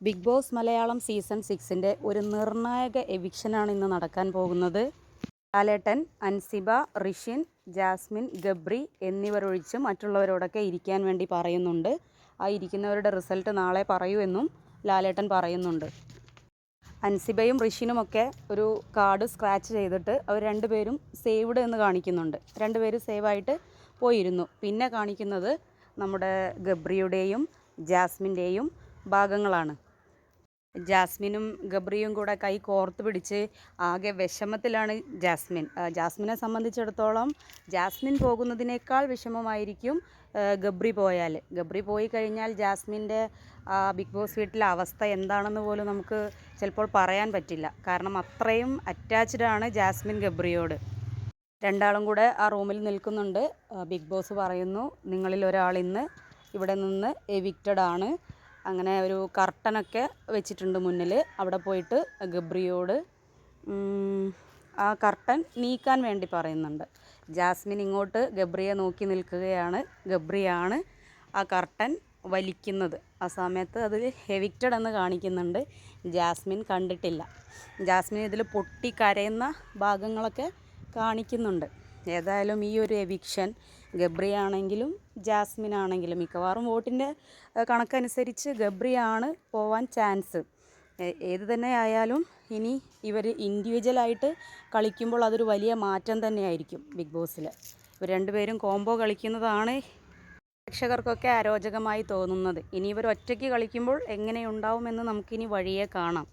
Big boss Malayalam season സിക്സിന്റെ ഒരു നിർണായക എവിക്ഷനാണ് ഇന്ന് നടക്കാൻ പോകുന്നത്. ലാലേട്ടൻ അൻസിബ റിഷിൻ ജാസ്മിൻ ഗബ്രി എന്നിവരൊഴിച്ച് മറ്റുള്ളവരോടൊക്കെ ഇരിക്കാൻ വേണ്ടി പറയുന്നുണ്ട്. ആ ഇരിക്കുന്നവരുടെ റിസൾട്ട് നാളെ പറയൂ എന്നും ലാലേട്ടൻ പറയുന്നുണ്ട്. അൻസിബയും ഋഷിനുമൊക്കെ ഒരു കാർഡ് സ്ക്രാച്ച് ചെയ്തിട്ട് അവർ രണ്ടുപേരും സേവ്ഡ് എന്ന് കാണിക്കുന്നുണ്ട്. രണ്ടുപേരും സേവായിട്ട് പോയിരുന്നു. പിന്നെ കാണിക്കുന്നത് നമ്മുടെ ഗബ്രിയുടെയും ജാസ്മിന്റെയും ഭാഗങ്ങളാണ്. ജാസ്മിനും ഗബ്രിയും കൂടെ കൈ കോർത്ത് പിടിച്ച് ആകെ വിഷമത്തിലാണ് ജാസ്മിൻ. ജാസ്മിനെ സംബന്ധിച്ചിടത്തോളം ജാസ്മിൻ പോകുന്നതിനേക്കാൾ വിഷമമായിരിക്കും ഗബ്രി പോയാൽ. ഗബ്രി പോയി കഴിഞ്ഞാൽ ജാസ്മിന്റെ ബിഗ് ബോസ് വീട്ടിലെ അവസ്ഥ എന്താണെന്ന് പോലും നമുക്ക് ചിലപ്പോൾ പറയാൻ പറ്റില്ല. കാരണം അത്രയും അറ്റാച്ച്ഡ് ആണ് ജാസ്മിൻ ഗബ്രിയോട്. രണ്ടാളും കൂടെ ആ റൂമിൽ നിൽക്കുന്നുണ്ട്. ബിഗ് ബോസ് പറയുന്നു നിങ്ങളിൽ ഒരാൾ ഇന്ന് ഇവിടെ നിന്ന് എവിക്റ്റഡ് ആണ്. അങ്ങനെ ഒരു കർട്ടനൊക്കെ വെച്ചിട്ടുണ്ട് മുന്നിൽ അവിടെ പോയിട്ട് ഗബ്രിയോട് ആ കർട്ടൻ നീക്കാൻ വേണ്ടി പറയുന്നുണ്ട്. ജാസ്മിൻ ഇങ്ങോട്ട് ഗബ്രിയെ നോക്കി നിൽക്കുകയാണ്. ഗബ്രിയാണ് ആ കർട്ടൻ വലിക്കുന്നത്. ആ സമയത്ത് അതിൽ എവിക്റ്റഡ് എന്ന് കാണിക്കുന്നുണ്ട്. ജാസ്മിൻ കണ്ടിട്ടില്ല. ജാസ്മിൻ ഇതിൽ പൊട്ടി കരയുന്ന ഭാഗങ്ങളൊക്കെ കാണിക്കുന്നുണ്ട്. ഏതായാലും ഈ ഒരു എവിക്ഷൻ ഗബ്രി ആണെങ്കിലും ജാസ്മിൻ ആണെങ്കിലും മിക്കവാറും വോട്ടിന്റെ കണക്കനുസരിച്ച് ഗബ്രിയാണ് പോവാൻ ചാൻസ് ഏത് തന്നെ ആയാലും ഇനി ഇവർ ഇൻഡിവിജ്വലായിട്ട് കളിക്കുമ്പോൾ അതൊരു വലിയ മാറ്റം തന്നെയായിരിക്കും ബിഗ് ബോസിൽ ഇവർ രണ്ടുപേരും കോംബോ കളിക്കുന്നതാണ് പ്രേക്ഷകർക്കൊക്കെ അരോചകമായി തോന്നുന്നത്. ഇനി ഇവർ ഒറ്റയ്ക്ക് കളിക്കുമ്പോൾ എങ്ങനെയുണ്ടാവുമെന്ന് നമുക്കിനി വഴിയെ കാണാം.